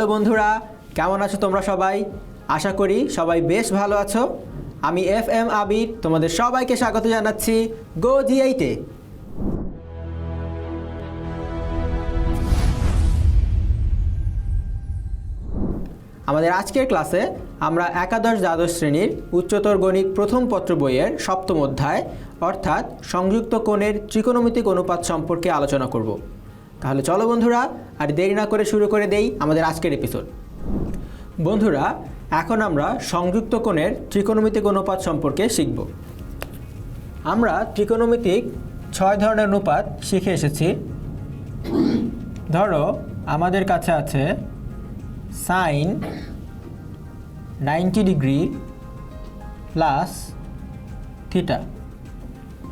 Hello বন্ধুরা, কেমন আছো তোমরা সবাই? আশা করি সবাই বেশ ভালো আছো। আমি এফ এম আবির, তোমাদের সবাইকে স্বাগত জানাচ্ছি গো জি আমাদের আজকের ক্লাসে আমরা একাদশ দ্বাদশ শ্রেণির উচ্চতর গণিত প্রথম পত্র বইয়ের সপ্তম অধ্যায়, অর্থাৎ সংযুক্ত কোণের ত্রিকোণমিতিক অনুপাত সম্পর্কে আলোচনা করব। তাহলে চলো বন্ধুরা, আর দেরি না করে শুরু করে দেই আমাদের আজকের এপিসোড বন্ধুরা, এখন আমরা সংযুক্ত কোণের ত্রিকোণমিতিক অনুপাত সম্পর্কে শিখব। আমরা ত্রিকোণমিতিক ছয় ধরনের অনুপাত শিখে এসেছি। ধরো, আমাদের কাছে আছে sine ninety degree plus theta.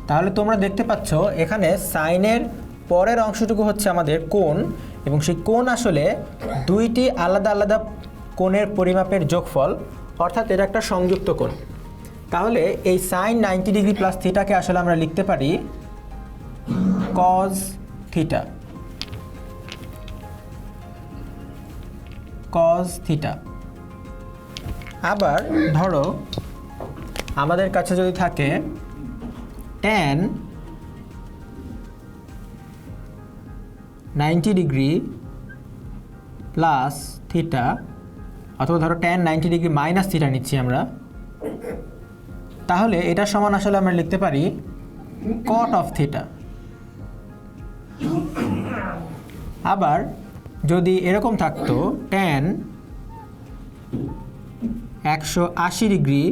তাহলে তোমরা দেখতে পাচ্ছ, এখানে সাইনের পরের অংশটুকু হচ্ছে আমাদের কোণ, এবং সেই কোণ আসলে দুইটি আলাদা আলাদা কোণের পরিমাপের যোগফল, অর্থাৎ এটা একটা সংযুক্ত কোণ। তাহলে এই সাইন নাইনটি ডিগ্রি প্লাস থিটাকে আসলে আমরা লিখতে পারি কজ থিটা কজ থিটা আবার ধরো আমাদের কাছে যদি থাকে tan ninety degree plus theta, অথবা ধরো tan ninety degree minus theta নিচ্ছি আমরা। তাহলে এটা সমান আসলে আমরা লিখতে পারি কট অফ থিটা আবার যদি এরকম থাকতো ট্যান একশো আশি ডিগ্রি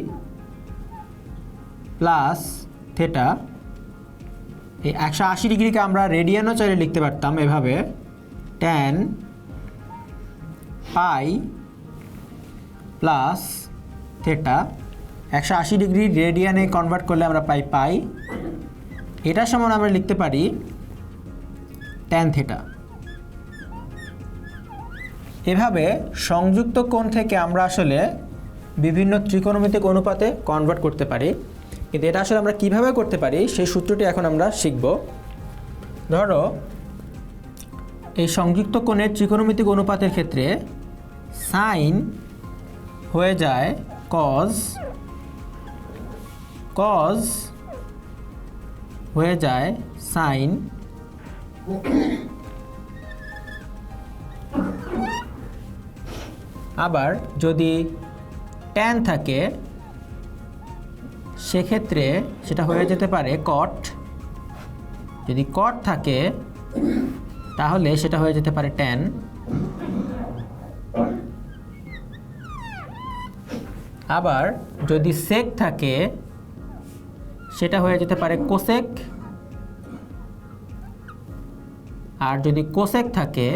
প্লাস থেটা এই একশো আশি ডিগ্রিকে আমরা রেডিয়ানও চাইলে লিখতে পারতাম এভাবে। ট্যান পাই প্লাস থেটা একশো আশি ডিগ্রি রেডিয়ানে কনভার্ট করলে আমরা পাই পাই এটা সমান আমরা লিখতে পারি ট্যান থেটা এভাবে সংযুক্ত কোণ থেকে আমরা আসলে বিভিন্ন ত্রিকোণমিতিক অনুপাতে কনভার্ট করতে পারি। কিন্তু এটা আসলে আমরা কীভাবে করতে পারি, সেই সূত্রটি এখন আমরা শিখব। ধরো, এই সংযুক্ত কোণের ত্রিকোণমিতিক অনুপাতের ক্ষেত্রে সাইন হয়ে যায় কজ কজ হয়ে যায় সাইন আবার যদি ট্যান থাকে সেক্ষেত্রে সেটা হয়ে যেতে পারে কট যদি কট থাকে, তাহলে সেটা হয়ে যেতে পারে ট্যান আবার যদি সেক থাকে, সেটা হয়ে যেতে পারে কোসেক আর যদি কোসেক থাকে,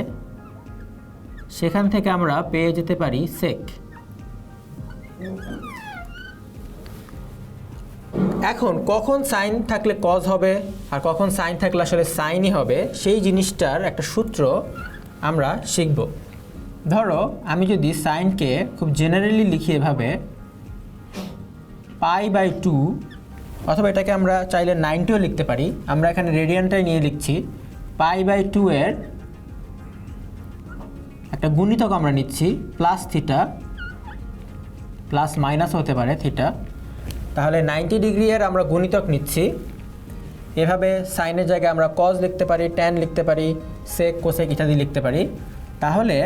সেখান থেকে আমরা পেয়ে যেতে পারি সেক এখন কখন সাইন থাকলে কজ হবে আর কখন সাইন থাকলে আসলে সাইনই হবে, সেই জিনিসটার একটা সূত্র আমরা শিখব। ধরো আমি যদি সাইনকে খুব জেনারেলি লিখি এভাবে পাই বাই টু অথবা এটাকে আমরা চাইলে নাইনটিও লিখতে পারি, আমরা এখানে রেডিয়ানটাই নিয়ে লিখছি পাই বাই টু এর একটা গুণিতক আমরা নিচ্ছি প্লাস থিটা প্লাস মাইনাস হতে পারে থিটা তাহলে নাইনটি ডিগ্রি এর আমরা গুণিতক নিচ্ছি। এভাবে সাইনের জায়গায় আমরা কজ লিখতে পারি ট্যান লিখতে পারি সেক কোসেক ইত্যাদি লিখতে পারি। তাহলে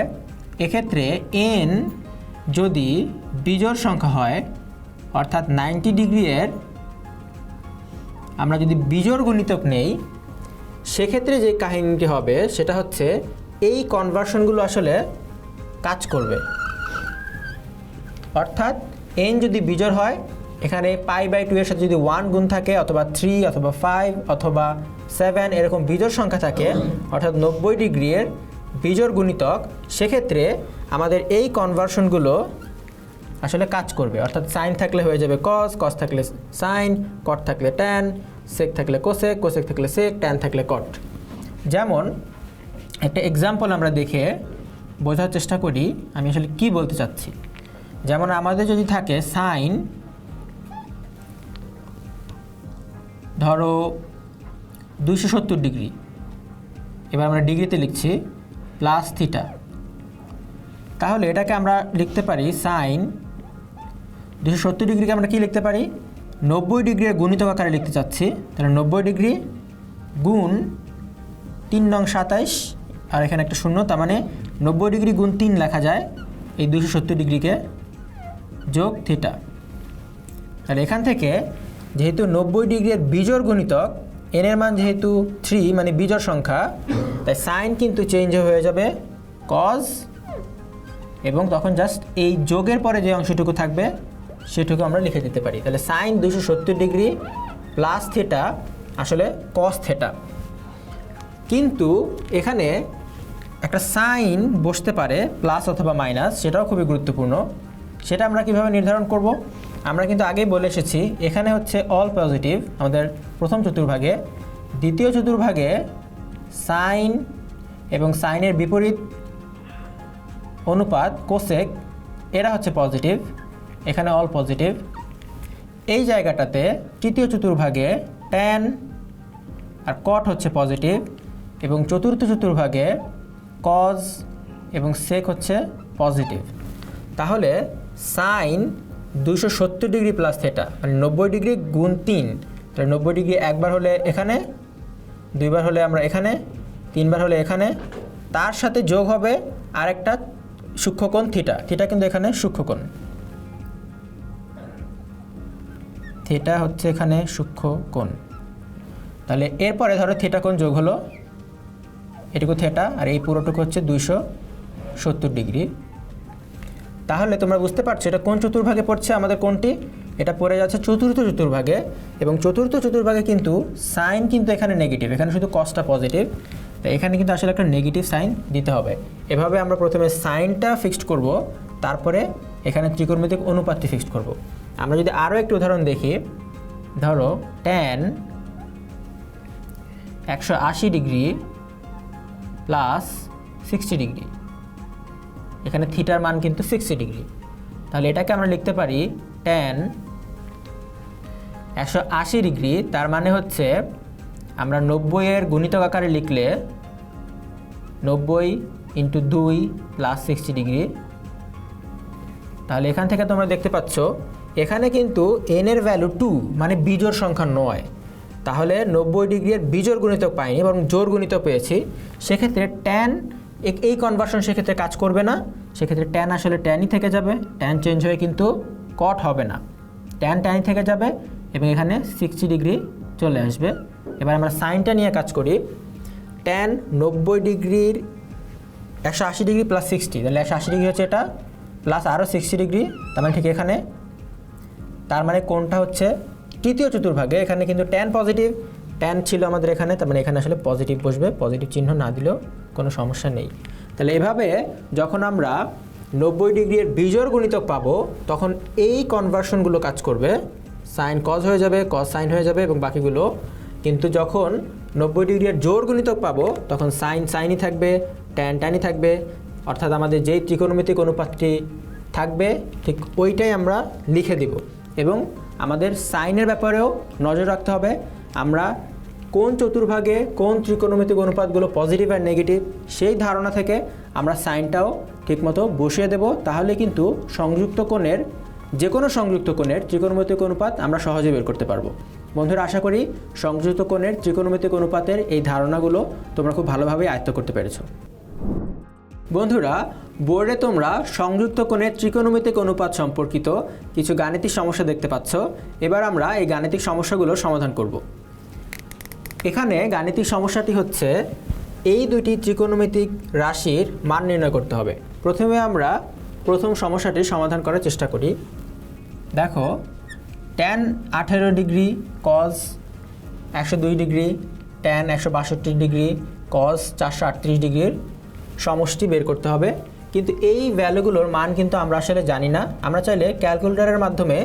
এক্ষেত্রে এন যদি বিজোড় সংখ্যা হয়, অর্থাৎ নাইনটি ডিগ্রি এর আমরা যদি বিজোড় গুণিতক নেই, সেক্ষেত্রে যে কাহিনীটি হবে সেটা হচ্ছে এই কনভার্সনগুলো আসলে কাজ করবে। অর্থাৎ এন যদি বিজোড় হয় এখানে পাই বাই টু এর সাথে যদি ওয়ান গুণ থাকে, অথবা থ্রি অথবা ফাইভ অথবা সেভেন এরকম বিজোড় সংখ্যা থাকে, অর্থাৎ নব্বই ডিগ্রির বিজোড় গুণিতক, সেক্ষেত্রে আমাদের এই কনভার্সনগুলো আসলে কাজ করবে। অর্থাৎ সাইন থাকলে হয়ে যাবে কস কস থাকলে সাইন কট থাকলে ট্যান সেক থাকলে কোসেক কোসেক থাকলে সেক ট্যান থাকলে কট যেমন একটা এক্সাম্পল আমরা দেখে বোঝার চেষ্টা করি, আমি আসলে কি বলতে চাচ্ছি? যেমন আমাদের যদি থাকে সাইন ধরো দুইশো সত্তর ডিগ্রি। এবার আমরা ডিগ্রিতে লিখছি প্লাস থিটা। তাহলে এটাকে আমরা লিখতে পারি সাইন দুশো সত্তর ডিগ্রিকে আমরা কি লিখতে পারি? নব্বই ডিগ্রির গুণিতক আকারে লিখতে চাচ্ছি। তাহলে নব্বই ডিগ্রি গুণ তিন নং সাতাইশ, আর এখানে একটা শূন্য, তার মানে নব্বই ডিগ্রি গুণ তিন লেখা যায় এই দুশো সত্তর ডিগ্রিকে যোগ থিটা। তাহলে এখান থেকে যেহেতু নব্বই ডিগ্রির বিজোড় গুণিতক এন এর মান যেহেতু থ্রি মানে বিজোড় সংখ্যা, তাই সাইন কিন্তু চেঞ্জ হয়ে যাবে কজ এবং তখন জাস্ট এই যোগের পরে যে অংশটুকু থাকবে, সেটুকু আমরা লিখে দিতে পারি। তাহলে সাইন দুশো সত্তর ডিগ্রি প্লাস থেটা আসলে কস থেটা কিন্তু এখানে একটা সাইন বসতে পারে প্লাস অথবা মাইনাস সেটাও খুবই গুরুত্বপূর্ণ। সেটা আমরা কীভাবে নির্ধারণ করব? আমরা কিন্তু আগেই বলে এসেছি, এখানে হচ্ছে অল পজিটিভ আমাদের প্রথম চতুর্ভাগে। দ্বিতীয় চতুর্ভাগে সাইন এবং সাইনের বিপরীত অনুপাত কোসেক এরা হচ্ছে পজিটিভ এখানে অল পজিটিভ এই জায়গাটাতে তৃতীয় চতুর্ভাগে ট্যান আর কট হচ্ছে পজিটিভ এবং চতুর্থ চতুর্ভাগে কজ এবং সেক হচ্ছে পজিটিভ তাহলে সাইন দুশো সত্তর ডিগ্রি প্লাস থেটা মানে নব্বই ডিগ্রি গুণ তিন। তাহলে নব্বই ডিগ্রি একবার হলে এখানে, দুইবার হলে আমরা এখানে, তিনবার হলে এখানে। তার সাথে যোগ হবে আরেকটা সূক্ষ্মকোণ থিটা থিটা কিন্তু এখানে সূক্ষ্মকোণ। থিটা হচ্ছে এখানে সূক্ষ্মকোণ। তাহলে এরপরে ধরো থিটা কোণ যোগ হলো, এটুকু থেটা, আর এই পুরোটুকু হচ্ছে দুইশো সত্তর ডিগ্রি। তাহলে তোমরা বুঝতে পারছ এটা কোন চতুর্ভাগে পড়ছে, আমাদের কোনটি? এটা পড়ে যাচ্ছে চতুর্থ চতুর্ভাগে এবং চতুর্থ চতুর্ভাগে কিন্তু সাইন কিন্তু এখানে নেগেটিভ এখানে শুধু কসটা পজিটিভ তো এখানে কিন্তু আসলে একটা নেগেটিভ সাইন দিতে হবে। এভাবে আমরা প্রথমে সাইনটা ফিক্সড করব, তারপরে এখানে ত্রিকোণমিতিক অনুপাতটি ফিক্সড করব। আমরা যদি আরও একটি উদাহরণ দেখি, ধরো ট্যান একশো আশি ডিগ্রি প্লাস সিক্সটি ডিগ্রি। এখানে থিটার মান কিন্তু সিক্সটি ডিগ্রি তাহলে এটাকে আমরা লিখতে পারি টেন একশো আশি ডিগ্রি তার মানে হচ্ছে আমরা নব্বইয়ের গুণিতক আকারে লিখলে নব্বই ইন্টু দুই প্লাস সিক্সটি ডিগ্রি তাহলে এখান থেকে তোমরা দেখতে পাচ্ছ, এখানে কিন্তু এন এর ভ্যালু টু মানে বিজোর সংখ্যা নয়। তাহলে নব্বই ডিগ্রির বিজোড় গুণিতক পাইনি, বরং জোর গুণিতক পেয়েছি। সেক্ষেত্রে ট্যান এই কনভার্সন সেক্ষেত্রে কাজ করবে না। সেক্ষেত্রে ট্যান আসলে ট্যানই থেকে যাবে। ট্যান চেঞ্জ হয়ে কিন্তু কট হবে না। ট্যান ট্যানই থেকে যাবে এবং এখানে সিক্সটি ডিগ্রি চলে আসবে। এবার আমরা সাইনটা নিয়ে কাজ করি। ট্যান নব্বই ডিগ্রির একশো আশি ডিগ্রি প্লাস সিক্সটি তাহলে একশো আশি ডিগ্রি হচ্ছে এটা প্লাস আরও সিক্সটি ডিগ্রি। তার মানে ঠিক এখানে। তার মানে কোনটা হচ্ছে তৃতীয় চতুর্ভাগে। এখানে কিন্তু ট্যান পজিটিভ ট্যান ছিল আমাদের এখানে, তার মানে এখানে আসলে পজিটিভ বসবে পজিটিভ চিহ্ন না দিলেও কোনো সমস্যা নেই। তাহলে এভাবে যখন আমরা নব্বই ডিগ্রির বিজোড় গুণিতক পাবো, তখন এই কনভার্সনগুলো কাজ করবে। সাইন কজ হয়ে যাবে কজ সাইন হয়ে যাবে এবং বাকিগুলো। কিন্তু যখন নব্বই ডিগ্রির জোর গুণিতক পাবো, তখন সাইন সাইনই থাকবে ট্যান ট্যানই থাকবে। অর্থাৎ আমাদের যেই ত্রিকোণমিতিক অনুপাতটি থাকবে, ঠিক ওইটাই আমরা লিখে দিব। এবং আমাদের সাইনের ব্যাপারেও নজর রাখতে হবে। আমরা কোন চতুর্ভাগে কোন ত্রিকোণমিতিক অনুপাতগুলো পজিটিভ আর নেগেটিভ সেই ধারণা থেকে আমরা সাইনটাও ঠিকমতো বসিয়ে দেব। তাহলে কিন্তু সংযুক্ত কোণের যে কোনো সংযুক্ত কোণের ত্রিকোণমিতিক অনুপাত আমরা সহজে বের করতে পারব। বন্ধুরা, আশা করি সংযুক্ত কোণের ত্রিকোণমিতিক অনুপাতের এই ধারণাগুলো তোমরা খুব ভালোভাবে আয়ত্ত করতে পেরেছ। বন্ধুরা, বোর্ডে তোমরা সংযুক্ত কোণের ত্রিকোণমিতিক অনুপাত সম্পর্কিত কিছু গাণিতিক সমস্যা দেখতে পাচ্ছ। এবার আমরা এই গাণিতিক সমস্যাগুলো সমাধান করব। এখানে গাণিতিক সমস্যাটি হচ্ছে, এই দুইটি ত্রিকোণমিতিক রাশির মান নির্ণয় করতে হবে। প্রথমে আমরা প্রথম সমস্যাটি সমাধান করার চেষ্টা করি। দেখো ট্যান আঠেরো ডিগ্রি কজ একশো দুই ডিগ্রি ট্যান একশো বাষট্টি ডিগ্রি কজ চারশো আটত্রিশ ডিগ্রির সমষ্টি বের করতে হবে। কিন্তু এই ভ্যালুগুলোর মান কিন্তু আমরা আসলে জানি না। আমরা চাইলে ক্যালকুলেটারের মাধ্যমে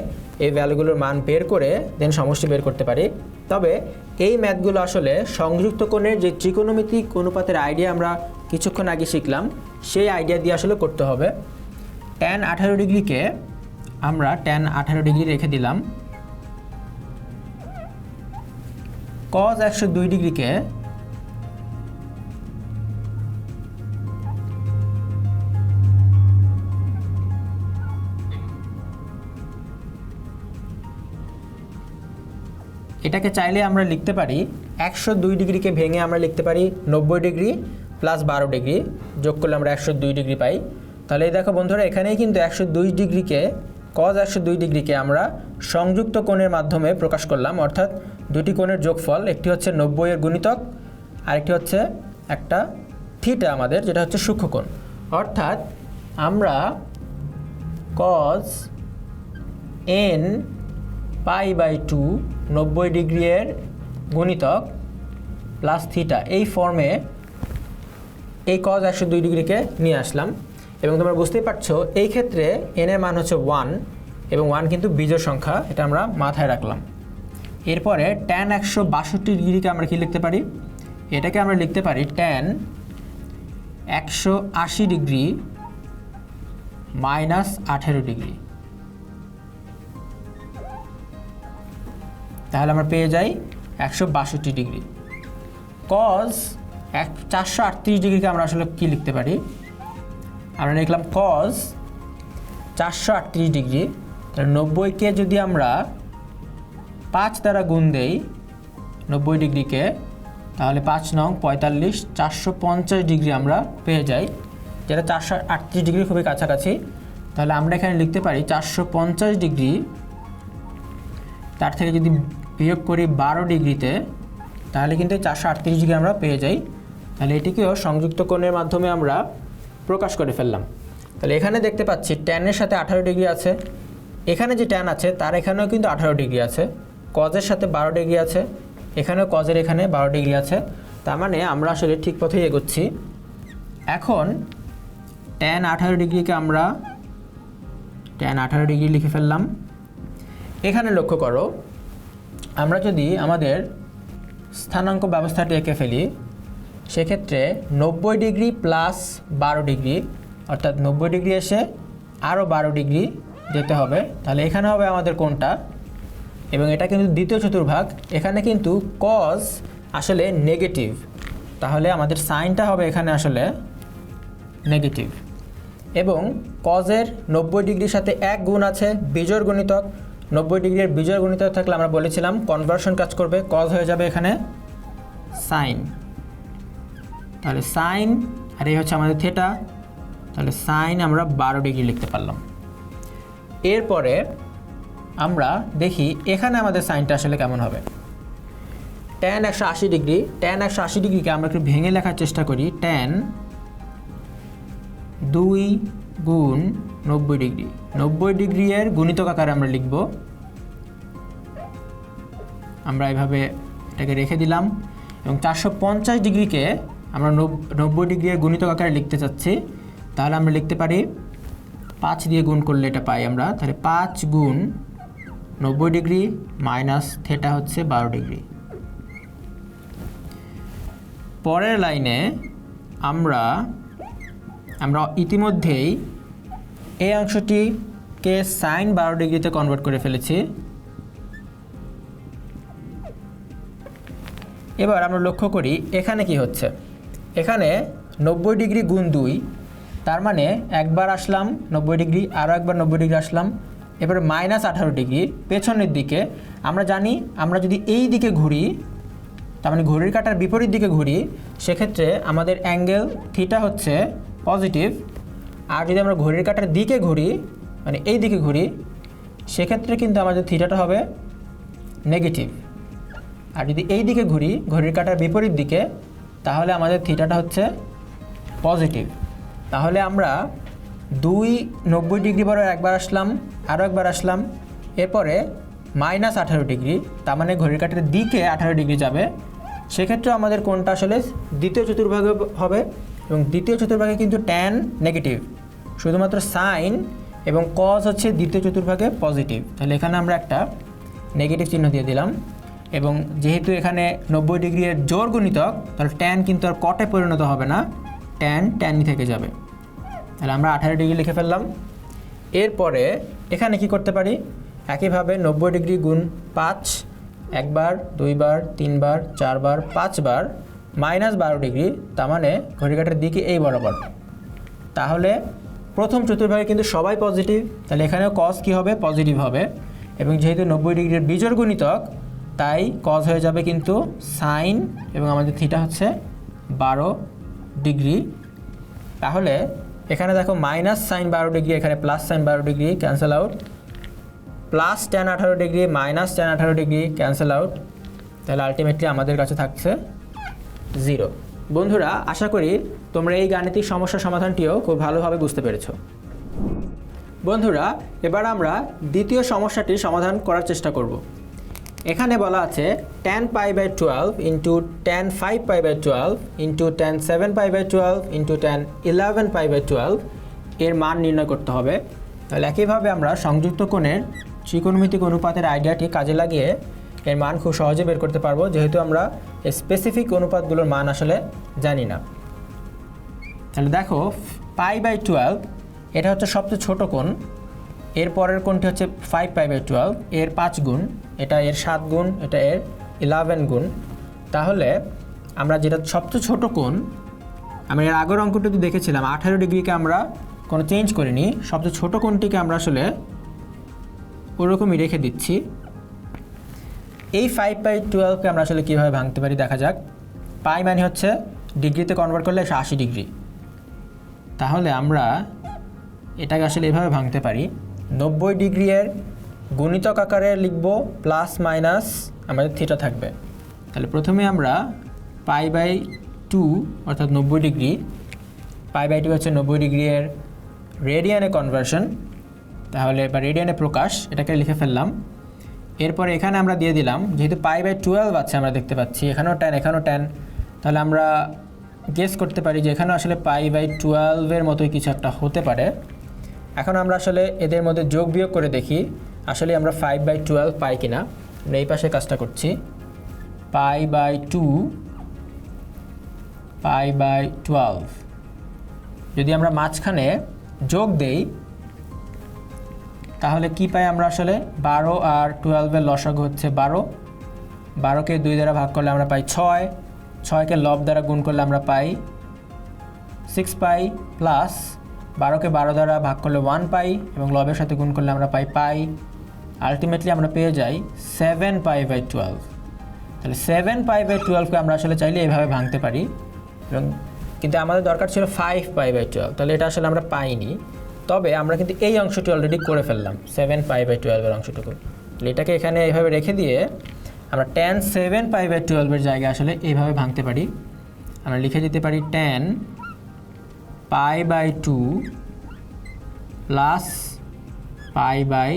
এই ভ্যালুগুলোর মান বের করে দেন সমষ্টি বের করতে পারি। তবে এই ম্যাথগুলো আসলে সংযুক্ত কোণের যে ত্রিকোণমিতিক অনুপাতের আইডিয়া আমরা কিছুক্ষণ আগে শিখলাম, সেই আইডিয়া দিয়ে আসলে করতে হবে। ট্যান আঠারো ডিগ্রিকে আমরা ট্যান আঠারো ডিগ্রি রেখে দিলাম। কজ একশো দুই ডিগ্রিকে এটাকে চাইলে আমরা লিখতে পারি একশো দুই ডিগ্রিকে ভেঙে আমরা লিখতে পারি নব্বই ডিগ্রি প্লাস বারো ডিগ্রি, যোগ করলে আমরা একশো দুই ডিগ্রি পাই। তাহলে এই দেখো বন্ধুরা, এখানেই কিন্তু একশো দুই ডিগ্রিকে কজ একশো দুই ডিগ্রিকে আমরা সংযুক্ত কোণের মাধ্যমে প্রকাশ করলাম। অর্থাৎ দুটি কোণের যোগফল, একটি হচ্ছে নব্বইয়ের গুণিতক, আরেকটি হচ্ছে একটা থিটা আমাদের, যেটা হচ্ছে সূক্ষ্মকোণ অর্থাৎ আমরা cos n pi by two নব্বই ডিগ্রি এর গুণিতক প্লাস থিটা। এই ফর্মে এই কজ একশো দুই ডিগ্রিকে নিয়ে আসলাম। এবং তোমরা বুঝতেই পারছ, এই ক্ষেত্রে এন এর মান হচ্ছে ওয়ান এবং ওয়ান কিন্তু বীজের সংখ্যা, এটা আমরা মাথায় রাখলাম। এরপরে ট্যান একশো বাষট্টি ডিগ্রিকে আমরা কি লিখতে পারি? এটাকে আমরা লিখতে পারি ট্যান একশো আশি ডিগ্রি মাইনাস আঠেরো ডিগ্রি। তাহলে আমরা পেয়ে যাই একশো বাষট্টি ডিগ্রি। কজ এক চারশো আটত্রিশ ডিগ্রিকে আমরা আসলে কী লিখতে পারি? আমরা লিখলাম কজ চারশো আটত্রিশ ডিগ্রি। তাহলে নব্বইকে যদি আমরা পাঁচ দ্বারা গুণ দেই নব্বই ডিগ্রিকে, তাহলে পাঁচ নং পঁয়তাল্লিশ চারশো পঞ্চাশ ডিগ্রি আমরা পেয়ে যাই। যেটা চারশো আটত্রিশ ডিগ্রি খুবই কাছাকাছি। তাহলে আমরা এখানে লিখতে পারি চারশো পঞ্চাশ ডিগ্রি। তার থেকে যদি বিয়োগ করি বারো ডিগ্রিতে, তাহলে কিন্তু চারশো আটত্রিশ ডিগ্রি আমরা পেয়ে যাই। তাহলে এটিকেও সংযুক্ত কোণের মাধ্যমে আমরা প্রকাশ করে ফেললাম। তাহলে এখানে দেখতে পাচ্ছি ট্যানের সাথে আঠারো ডিগ্রি আছে। এখানে যে ট্যান আছে, তার এখানেও কিন্তু আঠারো ডিগ্রি আছে। কজের সাথে বারো ডিগ্রি আছে। এখানেও কজের এখানে বারো ডিগ্রি আছে। তার মানে আমরা আসলে ঠিক পথেই এগোচ্ছি। এখন ট্যান আঠারো ডিগ্রিকে আমরা ট্যান আঠারো ডিগ্রি লিখে ফেললাম। এখানে লক্ষ্য করো আমরা যদি আমাদের স্থানাঙ্ক ব্যবস্থাটি এঁকে ফেলি, সেক্ষেত্রে নব্বই ডিগ্রি প্লাস বারো ডিগ্রি, অর্থাৎ নব্বই ডিগ্রি এসে আরও বারো ডিগ্রি যেতে হবে। তাহলে এখানে হবে আমাদের কোনটা? এবং এটা কিন্তু দ্বিতীয় চতুর্ভাগ। এখানে কিন্তু কজ আসলে নেগেটিভ তাহলে আমাদের সাইনটা হবে এখানে আসলে নেগেটিভ এবং কজের নব্বই ডিগ্রির সাথে এক গুণ আছে, বিজোড় গণিতক। নব্বই ডিগ্রির বিজোড় গণিতক থাকলে আমরা বলেছিলাম কনভার্সন কাজ করবে কজ হয়ে যাবে এখানে সাইন তাহলে সাইন আর এই হচ্ছে আমাদের থেটা তাহলে সাইন আমরা বারো ডিগ্রি লিখতে পারলাম। এরপরে আমরা দেখি এখানে আমাদের সাইনটা আসলে কেমন হবে। ট্যান একশো আশি ডিগ্রি ট্যান একশো আশি ডিগ্রিকে আমরা একটু ভেঙে লেখার চেষ্টা করি ট্যান দুই গুণ নব্বই ডিগ্রি। নব্বই ডিগ্রি এর গুণিতক আকারে আমরা লিখব। আমরা এভাবে এটাকে রেখে দিলাম এবং চারশো পঞ্চাশ ডিগ্রিকে আমরা নব- নব্বই ডিগ্রি এর গুণিতক আকারে লিখতে চাচ্ছি। তাহলে আমরা লিখতে পারি পাঁচ দিয়ে গুণ করলে এটা পাই আমরা। তাহলে পাঁচ গুণ নব্বই ডিগ্রি মাইনাস থেটা হচ্ছে বারো ডিগ্রি। পরের লাইনে আমরা আমরা ইতিমধ্যেই এই অংশটিকে সাইন বারো ডিগ্রিতে কনভার্ট করে ফেলেছি। এবার আমরা লক্ষ্য করি, এখানে কি হচ্ছে? এখানে নব্বই ডিগ্রি গুণ দুই, তার মানে একবার আসলাম নব্বই ডিগ্রি, আরও একবার নব্বই ডিগ্রি আসলাম, এবারে মাইনাস আঠারো ডিগ্রি, পেছনের দিকে। আমরা জানি, আমরা যদি এই দিকে ঘুরি, তার মানে ঘড়ির কাঁটার বিপরীত দিকে ঘুরি, সেক্ষেত্রে আমাদের অ্যাঙ্গেল থিটা হচ্ছে পজিটিভ আর যদি আমরা ঘড়ির কাঁটার দিকে ঘুরি মানে এই দিকে ঘুরি, সেক্ষেত্রে কিন্তু আমাদের থিটাটা হবে নেগেটিভ আর যদি এই দিকে ঘুরি, ঘড়ির কাঁটার বিপরীত দিকে, তাহলে আমাদের থিটাটা হচ্ছে পজিটিভ তাহলে আমরা দুই নব্বই ডিগ্রি বড় একবার আসলাম আরও একবার আসলাম, এরপরে মাইনাস আঠারো ডিগ্রি, তার মানে ঘড়ির কাঁটার দিকে আঠারো ডিগ্রি যাবে। সেক্ষেত্রে আমাদের কোনটা আসলে দ্বিতীয় চতুর্ভাগে হবে, এবং দ্বিতীয় চতুর্ভাগে কিন্তু ট্যান নেগেটিভ শুধুমাত্র সাইন এবং কজ হচ্ছে দ্বিতীয় চতুর্ভাগে পজিটিভ তাহলে এখানে আমরা একটা নেগেটিভ চিহ্ন দিয়ে দিলাম। এবং যেহেতু এখানে নব্বই ডিগ্রির জোর গুণিতক, তাহলে ট্যান কিন্তু আর কটে পরিণত হবে না। ট্যান ট্যানই থেকে যাবে। তাহলে আমরা আঠারো ডিগ্রি লিখে ফেললাম। এরপরে এখানে কি করতে পারি? একইভাবে নব্বই ডিগ্রি গুণ পাঁচ, একবার, দুইবার, তিনবার, চারবার, পাঁচবার মাইনাস বারো ডিগ্রি, তার মানে ঘড়িকাটার দিকে এই বরাবর। তাহলে প্রথম চতুর্ভাগে কিন্তু সবাই পজিটিভ তাহলে এখানেও কস কি হবে? পজিটিভ হবে। এবং যেহেতু নব্বই ডিগ্রির বিজোড় গুণিতক, তাই কজ হয়ে যাবে কিন্তু সাইন এবং আমাদের থিটা হচ্ছে বারো ডিগ্রি। তাহলে এখানে দেখো মাইনাস সাইন বারো ডিগ্রি, এখানে প্লাস সাইন বারো degree cancel out plus tan আঠারো ডিগ্রি মাইনাস টেন আঠারো ডিগ্রি ক্যান্সেল আউট তাহলে আলটিমেটলি আমাদের কাছে থাকছে জিরো বন্ধুরা, আশা করি তোমরা এই গাণিতিক সমস্যার সমাধানটিও খুব ভালোভাবে বুঝতে পেরেছ। বন্ধুরা, এবার আমরা দ্বিতীয় সমস্যাটি সমাধান করার চেষ্টা করব। এখানে বলা আছে tan pi by twelve into tan five pi by twelve into tan seven pi by twelve into tan eleven pi by twelve এর মান নির্ণয় করতে হবে। তাহলে একইভাবে আমরা সংযুক্ত কোণের ত্রিকোণমিতিক অনুপাতের আইডিয়াটি কাজে লাগিয়ে এর মান খুব সহজে বের করতে পারব, যেহেতু আমরা স্পেসিফিক অনুপাতগুলোর মান আসলে জানি না। তাহলে দেখো পাই বাই টুয়েলভ এটা হচ্ছে সবচেয়ে ছোট কোণ। এর পরের কোণটি হচ্ছে ফাইভ পাই বাই টুয়েলভ এর পাঁচ গুণ, এটা এর সাত গুণ, এটা এর ইলেভেন গুণ। তাহলে আমরা যেটা সবচেয়ে ছোট কোণ, আমরা এর আগের অঙ্কটিতে দেখেছিলাম, আঠারো ডিগ্রিকে আমরা কোনো চেঞ্জ করিনি, সবচেয়ে ছোট কোণটিকে আমরা আসলে ওরকমই রেখে দিচ্ছি। এই ফাইভ বাই টুয়েলভকে আমরা আসলে কীভাবে ভাঙতে পারি দেখা যাক। পাই মানে হচ্ছে ডিগ্রিতে কনভার্ট করলে একশো আশি ডিগ্রি তাহলে আমরা এটাকে আসলে এভাবে ভাঙতে পারি। নব্বই ডিগ্রি এর গণিতক আকারে লিখব প্লাস মাইনাস আমাদের থিটা থাকবে। তাহলে প্রথমে আমরা পাই বাই টু অর্থাৎ নব্বই ডিগ্রি পাই বাই টু হচ্ছে নব্বই ডিগ্রি এর রেডিয়ানে কনভার্সন তাহলে বা রেডিয়ানে প্রকাশ, এটাকে লিখে ফেললাম। এরপরে এখানে আমরা দিয়ে দিলাম, যেহেতু পাই বাই টুয়েলভ আছে আমরা দেখতে পাচ্ছি, এখানেও টেন এখানেও টেন তাহলে আমরা গেস করতে পারি যে এখানেও আসলে পাই বাই টুয়েলভের মতোই কিছু একটা হতে পারে। এখন আমরা আসলে এদের মধ্যে যোগ বিয়োগ করে দেখি, আসলে আমরা ফাইভ বাই টুয়েলভ পাই কিনা। আমরা এই পাশে কাজটা করছি। Pi by two pi by twelve যদি আমরা মাঝখানে যোগ দেই তাহলে কি পাই আমরা আসলে? বারো আর টুয়েলভের লসাগু হচ্ছে বারো। বারোকে দুই দ্বারা ভাগ করলে আমরা পাই ছয়। ছয়কে লব দ্বারা গুণ করলে আমরা পাই সিক্স পাই প্লাস বারোকে বারো দ্বারা ভাগ করলে ওয়ান পাই এবং লবের সাথে গুণ করলে আমরা পাই পাই। আলটিমেটলি আমরা পেয়ে যাই সেভেন পাই বাই টুয়েলভ তাহলে সেভেন পাই বাই টুয়েলভকে আমরা আসলে চাইলে এইভাবে ভাঙতে পারি। এবং কিন্তু আমাদের দরকার ছিল ফাইভ পাই বাই টুয়েলভ তাহলে এটা আসলে আমরা পাইনি। তবে আমরা কিন্তু এই অংশটি অলরেডি করে ফেললাম সেভেন পাই বাই টুয়েলভের অংশটুকু। এটাকে এখানে এইভাবে রেখে দিয়ে আমরা টেন সেভেন পাই বাই টুয়েলভের জায়গায় আসলে এইভাবে ভাঙতে পারি। আমরা লিখে দিতে পারি tan pi by two plus pi by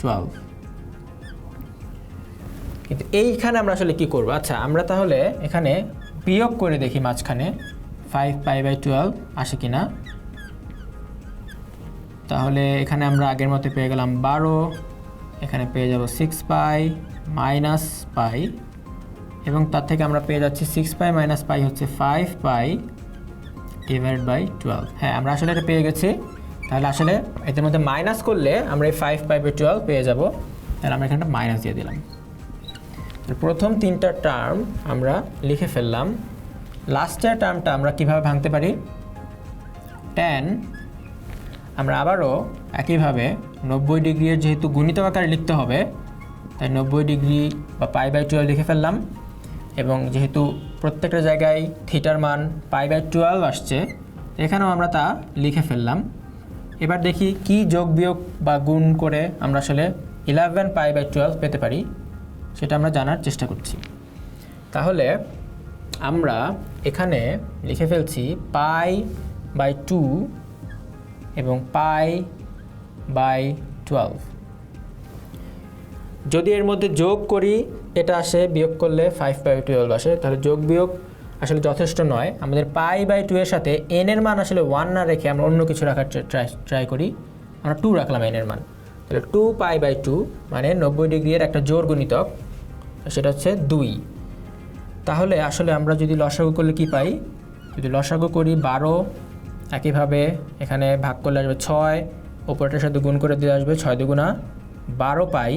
twelve কিন্তু এইখানে আমরা আসলে কি করব? আচ্ছা আমরা তাহলে এখানে বিয়োগ করে দেখি মাঝখানে ফাইভ পাই বাই টুয়েলভ আসে কি না তাহলে এখানে আমরা আগের মতো পেয়ে গেলাম বারো, এখানে পেয়ে যাব সিক্স পাই মাইনাস পাই এবং তার থেকে আমরা পেয়ে যাচ্ছি সিক্স পাই মাইনাস পাই হচ্ছে five pi divide by twelve হ্যাঁ আমরা আসলে এটা পেয়ে গেছি। তাহলে আসলে এদের মধ্যে মাইনাস করলে আমরা এই ফাইভ পাই বাই টুয়েলভ পেয়ে যাব। তাহলে আমরা এখানটা মাইনাস দিয়ে দিলাম। প্রথম তিনটা টার্ম আমরা লিখে ফেললাম। লাস্টের টার্মটা আমরা কীভাবে ভাঙতে পারি? টেন আমরা আবারও একইভাবে নব্বই ডিগ্রির যেহেতু গুণিত আকারে লিখতে হবে, তাই নব্বই ডিগ্রি বা পাই বাই টুয়েলভ লিখে ফেললাম। এবং যেহেতু প্রত্যেকটা জায়গায় থিটার মান পাই বাই টুয়েলভ আসছে, এখানেও আমরা তা লিখে ফেললাম। এবার দেখি কি যোগ বিয়োগ বা গুণ করে আমরা আসলে ইলেভেন পাই বাই টুয়েলভ পেতে পারি, সেটা আমরা জানার চেষ্টা করছি। তাহলে আমরা এখানে লিখে ফেলছি পাই বাই টু এবং পাই বাই টুয়েলভ। যদি এর মধ্যে যোগ করি, এটা আসে বিয়োগ করলে ফাইভ বাই টুয়েলভ আসে, তাহলে যোগ বিয়োগ আসলে যথেষ্ট নয়। আমাদের পাই বাই টু এর সাথে এন এর মান আসলে ওয়ান না রেখে আমরা অন্য কিছু রাখার ট্রাই ট্রাই করি। আমরা টু রাখলাম এন এর মান। তাহলে টু পাই বাই টু মানে নব্বই ডিগ্রির একটা জোর গুণিতক, সেটা হচ্ছে দুই। তাহলে আসলে আমরা যদি লসাগু করলে কি পাই? যদি লসাগু করি বারো একইভাবে এখানে ভাগ করলে আসবে ছয় ওপরটার সাথে গুণ করে দিয়ে আসবে ছয় দুগুণা বারো পাই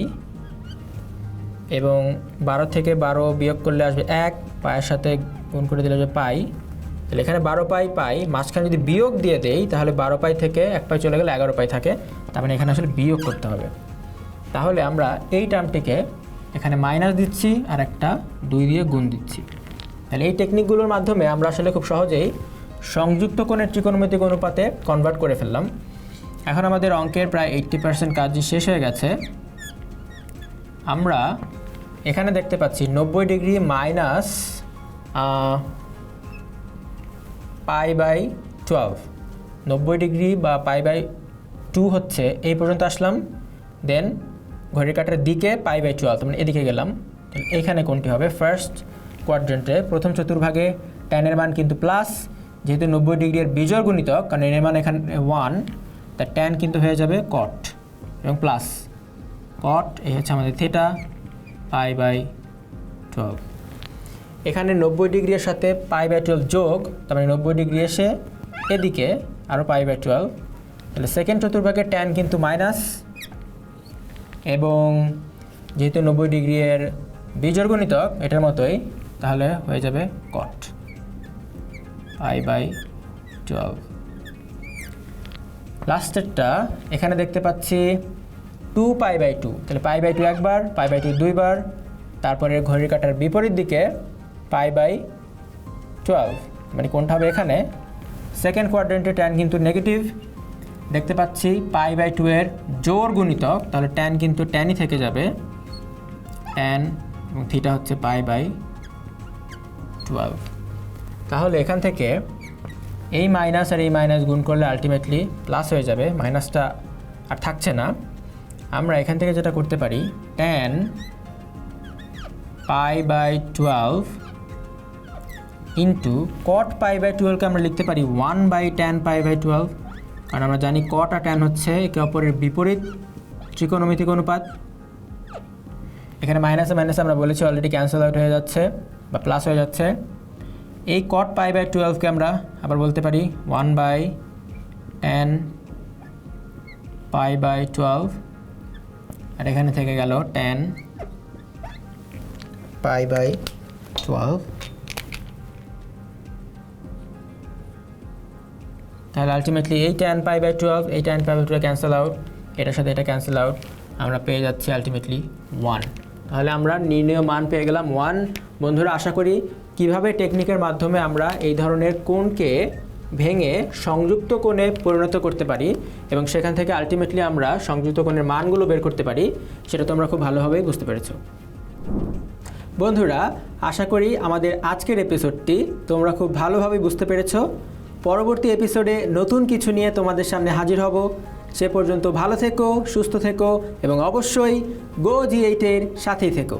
এবং বারো থেকে বারো বিয়োগ করলে আসবে এক, পায়ের সাথে গুণ করে দিলে আসবে পাই। তাহলে এখানে বারো পাই পাই, মাঝখানে যদি বিয়োগ দিয়ে দেই, তাহলে বারো পাই থেকে এক পাই চলে গেলে এগারো পাই থাকে। তার মানে এখানে আসলে বিয়োগ করতে হবে। তাহলে আমরা এই টার্মটিকে এখানে মাইনাস দিচ্ছি আর একটা দুই দিয়ে গুণ দিচ্ছি। তাহলে এই টেকনিকগুলোর মাধ্যমে আমরা আসলে খুব সহজেই সংযুক্ত কোণের ত্রিকোণমিতিক অনুপাতে কনভার্ট করে ফেললাম। এখন আমাদের অঙ্কের প্রায় এইট্টি পার্সেন্ট কাজই শেষ হয়ে গেছে। আমরা এখানে দেখতে পাচ্ছি নব্বই degree minus pi by twelve নব্বই ডিগ্রি বা পাই বাই টু হচ্ছে এই পর্যন্ত আসলাম। দেন ঘড়ির কাটার দিকে পাই বাই টুয়েলভ মানে এদিকে গেলাম। এইখানে কোনটি হবে? ফার্স্ট কোয়াড্রেন্টে প্রথম চতুর্ভাগে টেনের মান কিন্তু প্লাস যেহেতু নব্বই ডিগ্রির বিজয় গুণিতক কারণ এর মান এখানে ওয়ান তা ট্যান কিন্তু হয়ে যাবে কট এবং প্লাস কট এই হচ্ছে আমাদের থিটা পাই বাই টুয়েলভ এখানে নব্বই ডিগ্রির সাথে পাই বাই টুয়েলভ যোগ, তার মানে নব্বই ডিগ্রি এসে এদিকে আরও পাই বাই টুয়েলভ তাহলে সেকেন্ড চতুর্ভাগের ট্যান কিন্তু মাইনাস এবং যেহেতু নব্বই ডিগ্রি এর বিজোড় গণিতক, এটার মতোই, তাহলে হয়ে যাবে কট পাই বাই টুয়েলভ। লাস্টেরটা, এখানে দেখতে পাচ্ছি টু পাই বাই টু। তাহলে পাই বাই টু একবার, পাই বাই টু দুইবার তারপরে ঘড়ির কাটার বিপরীত দিকে পাই বাই টুয়েলভ। মানে কোনটা হবে এখানে? সেকেন্ড কোয়াড্রেন্টে ট্যান কিন্তু নেগেটিভ দেখতে পাচ্ছি পাই বাই টু এর জোর গুণিতক, তাহলে ট্যান কিন্তু ট্যানই থেকে যাবে। ট্যান এবং থিটা হচ্ছে পাই বাই টুয়েলভ। তাহলে এখান থেকে এই মাইনাস আর এই মাইনাস গুণ করলে আলটিমেটলি প্লাস হয়ে যাবে মাইনাসটা আর থাকছে না। আমরা এখান থেকে যেটা করতে পারি tan pi by twelve into cot pi by টুয়েলভকে আমরা লিখতে পারি one by tan pi by twelve কারণ আমরা জানি কট আর টেন হচ্ছে একে অপরের বিপরীত ত্রিকোণমিতিক অনুপাত। এখানে মাইনাসে মাইনাসে আমরা বলেছি অলরেডি ক্যান্সেল আউট হয়ে যাচ্ছে বা প্লাস হয়ে যাচ্ছে। এই কট পাই বাই টুয়েলভকে আমরা আবার বলতে পারি one by tan pi by twelve আর এখানে থেকে গেল টেন পাই বাই টুয়েলভ তাহলে আলটিমেটলি এই টেন পাই বাই টুয়েলভ এই tan pi by twelve cancel out এটার সাথে এটা ক্যান্সেল আউট আমরা পেয়ে যাচ্ছি আলটিমেটলি ওয়ান তাহলে আমরা নির্ণয় মান পেয়ে গেলাম ওয়ান বন্ধুরা আশা করি কীভাবে টেকনিকের মাধ্যমে আমরা এই ধরনের কোণকে ভেঙে সংযুক্ত কোণে পরিণত করতে পারি এবং সেখান থেকে আলটিমেটলি আমরা সংযুক্ত কোণের মানগুলো বের করতে পারি, সেটা তোমরা খুব ভালোভাবেই বুঝতে পেরেছ। বন্ধুরা, আশা করি আমাদের আজকের এপিসোডটি তোমরা খুব ভালোভাবে বুঝতে পেরেছ। পরবর্তী এপিসোডে নতুন কিছু নিয়ে তোমাদের সামনে হাজির হব। সে পর্যন্ত ভালো থেকো, সুস্থ থেকো এবং অবশ্যই গো জি এইটের সাথেই থেকো।